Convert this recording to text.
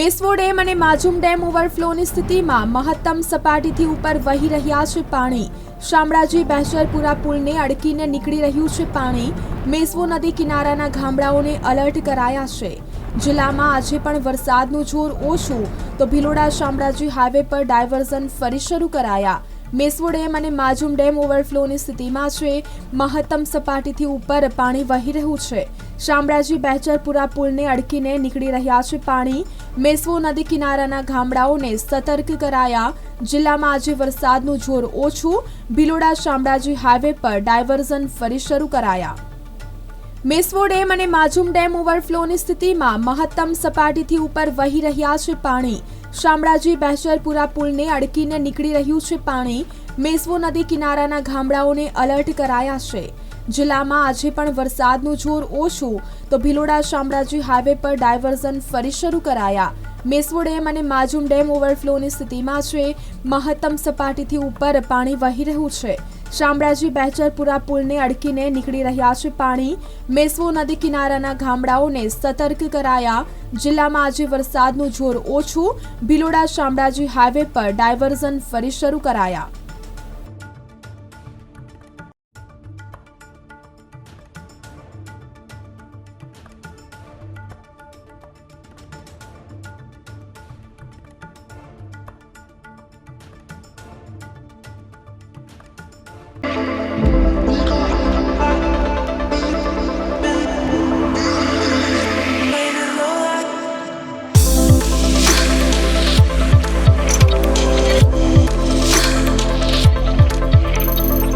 Meshvo dam અને માજુમ dam ઓવરફ્લોની સ્થિતિમાં મહત્તમ સપાટીથી ઉપર વહી રહ્યા છે પાણી. શામળાજી બહેશરપુરા પુલને અડકીને નીકળી રહ્યું છે પાણી. મેસવો નદી કિનારાના ગામડાઓને અલર્ટ કરાયા છે. જિલ્લામાં આજે પણ વરસાદનું જોર ઓછું. તો ભિલોડા શામળાજી હાઈવે પર ડાયવર્ઝન ફરી શરૂ કરાયા. મેસવો ડેમ અને માજુમ ડેમ ઓવરફ્લોની સ્થિતિમાં છે. મહત્તમ સપાટીથી ઉપર પાણી વહી રહ્યું છે. શામળાજી બહેચરપુરા પુલને અડકીને નીકળી રહ્યા છે પાણી. મેસવો નદી કિનારાના ગામડાઓને સતર્ક કરાયા. જિલ્લામાં આજે વરસાદનું જોર ઓછું. ભિલોડા શામળાજી હાઈવે પર ડાયવર્ઝન ફરી શરૂ કરાયા. મેસવો ડેમ અને માજુમ ડેમ ઓવરફ્લોની સ્થિતિમાં મહત્તમ સપાટીથી ઉપર વહી રહ્યા છે પાણી. શામળાજી બહેશરપુરા પુલને અડકીને નીકળી રહ્યું છે પાણી. મેસવો નદી કિનારાના ગામડાઓને અલર્ટ કરાયા છે. જિલ્લામાં આજે પણ વરસાદનું જોર ઓછું. તો ભિલોડા શામળાજી હાઈવે પર ડાયવર્ઝન ફરી શરૂ કરાયા. મેસવો ડેમ અને માજુમ ડેમ ઓવરફ્લોની સ્થિતિમાં છે. મહત્તમ સપાટીથી ઉપર પાણી વહી રહ્યું છે. શામળાજી બહેચરપુરા પુલને અડકીને નીકળી રહ્યા છે પાણી. મેસવો નદી કિનારાના ગામડાઓને સતર્ક કરાયા. જિલ્લામાં આજે વરસાદનું જોર ઓછું. ભિલોડા શામળાજી હાઈવે પર ડાયવર્ઝન ફરી શરૂ કરાયા.